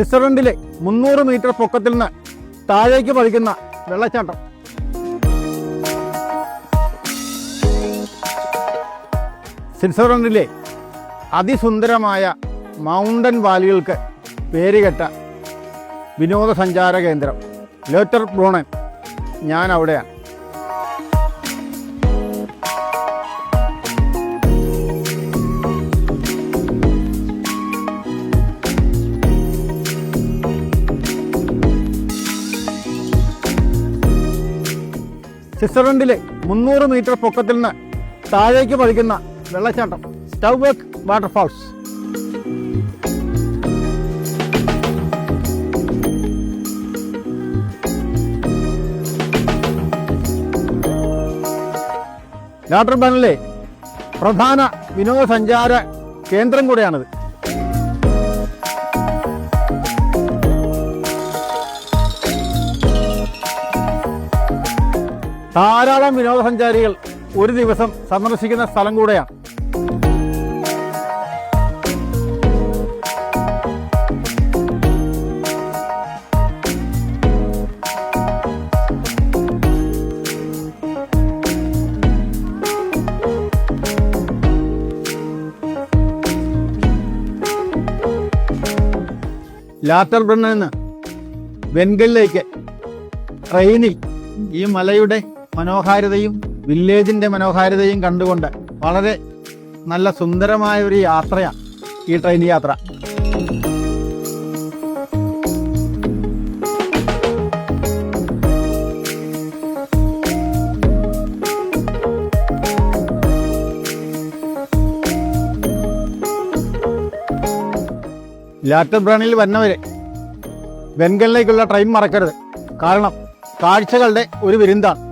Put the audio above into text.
സ്വിറ്റ്സർലൻഡിലെ മുന്നൂറ് മീറ്റർ പൊക്കത്തിൽ നിന്ന് താഴേക്ക് പതിക്കുന്ന വെള്ളച്ചാട്ടം. സ്വിറ്റ്സർലൻഡിലെ അതിസുന്ദരമായ മൗണ്ടൻ വാലികൾക്ക് പേരുകെട്ട വിനോദസഞ്ചാര കേന്ദ്രം. ലോറ്റർ ബ്രൂണൻ ഞാൻ അവിടെയാണ് സ്വിറ്റ്സർലൻഡിലെ മുന്നൂറ് മീറ്റർ പൊക്കത്തിൽ നിന്ന് താഴേക്ക് പതിക്കുന്ന വെള്ളച്ചാട്ടം സ്റ്റൗബേക്ക് വാട്ടർഫാൾസ്. ലാട്ടർബാനിലെ പ്രധാന വിനോദസഞ്ചാര കേന്ദ്രം കൂടെയാണിത്. ധാരാളം വിനോദസഞ്ചാരികൾ ഒരു ദിവസം സന്ദർശിക്കുന്ന സ്ഥലം കൂടെയാണ്. ലാറ്റർ ബ്രണ്ണിൽ നിന്ന് വെൻഗലിലേക്ക് ട്രെയിനിൽ ഈ മലയുടെ മനോഹാരിതയും വില്ലേജിന്റെ മനോഹാരിതയും കണ്ടുകൊണ്ട് വളരെ നല്ല സുന്ദരമായ ഒരു യാത്രയാണ് ഈ ട്രെയിൻ യാത്ര. ലാറ്റബ്രാണിൽ വന്നവരെ വെൻഗലിലേക്കുള്ള ട്രെയിൻ മറക്കരുത്. കാരണം കാഴ്ചകളുടെ ഒരു വിരുന്താണ്